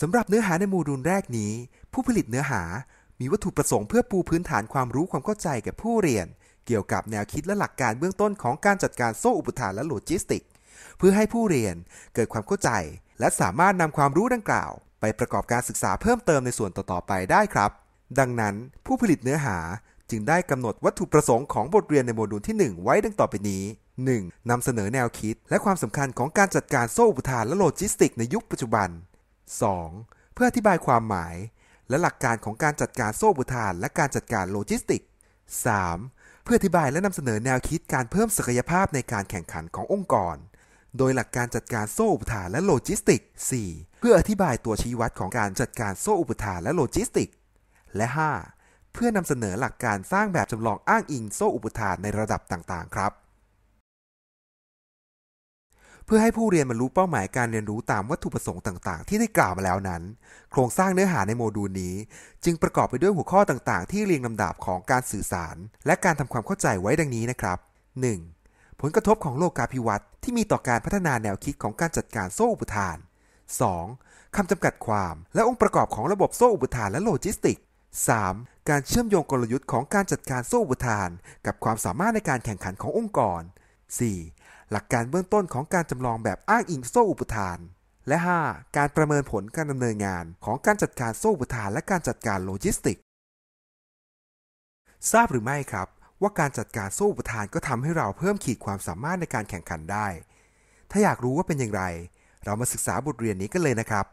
สำหรับเนื้อหาในโมดูลแรกนี้ ผู้ผลิตเนื้อหามีวัตถุประสงค์เพื่อปูพื้นฐานความรู้ความเข้าใจแก่ผู้เรียน เกี่ยวกับแนวคิดและหลักการเบื้องต้นของการจัดการโซ่อุปทานและโลจิสติก เพื่อให้ผู้เรียนเกิดความเข้าใจ และสามารถนำความรู้ดังกล่าว ไปประกอบการศึกษาเพิ่มเติมในส่วนต่อๆไปได้ครับ ดังนั้นผู้ผลิตเนื้อหาจึงได้กำหนดวัตถุประสงค์ของบทเรียนในโมดูลที่ 1 ไว้ดังต่อไปนี้ 1. นำเสนอแนวคิด และความสำคัญของการจัดการโซ่อุปทานและโลจิสติกในยุคปัจจุบัน 2. เพื่ออธิบายความหมาย และหลักการของการจัดการโซ่อุปทานและการจัดการโลจิสติก 3. เพื่ออธิบายและนำเสนอแนวคิดการเพิ่มศักยภาพในการแข่งขันขององค์กร โดยหลักการจัดการโซ่อุปทานและโลจิสติก 4. เพื่ออธิบายตัวชี้วัดของการจัดการโซ่อุปทานและโลจิสติก และ 5. เพื่อนำเสนอหลักการสร้างแบบจำลองอ้างอิงโซ่อุปทานในระดับต่าง ๆ ครับ เพื่อให้ผู้เรียนบรรลุเป้าหมายการเรียนรู้ตามวัตถุประสงค์ต่าง ๆ ที่ได้กล่าวมาแล้วนั้น โครงสร้างเนื้อหาในโมดูลนี้ จึงประกอบไปด้วยหัวข้อต่างๆ ที่เรียงลำดับของการสื่อสาร และการทำความเข้าใจไว้ดังนี้นะครับ 1. ผลกระทบของโลกาภิวัตน์ที่มีต่อการพัฒนาแนวคิดของการจัดการโซ่อุปทาน 2. คำจำกัดความ และองค์ประกอบของระบบโซ่อุปทานและโลจิสติก 3. การเชื่อมโยงกลยุทธ์ของการจัดการโซ่อุปทาน กับความสามารถในการแข่งขันขององค์กร 4. หลักการเบื้องต้นของการจำลองแบบอ้างอิงโซ่อุปทาน และ 5. การประเมินผลการดำเนินงานของการจัดการโซ่อุปทาน และการจัดการโลจิสติก ทราบหรือไม่ครับ ว่าการจัดการโซ่อุปทานก็ทำให้เราเพิ่มขีดความสามารถในการแข่งขันได้ ถ้าอยากรู้ว่าเป็นอย่างไร เรามาศึกษาบทเรียนนี้กันเลยนะครับ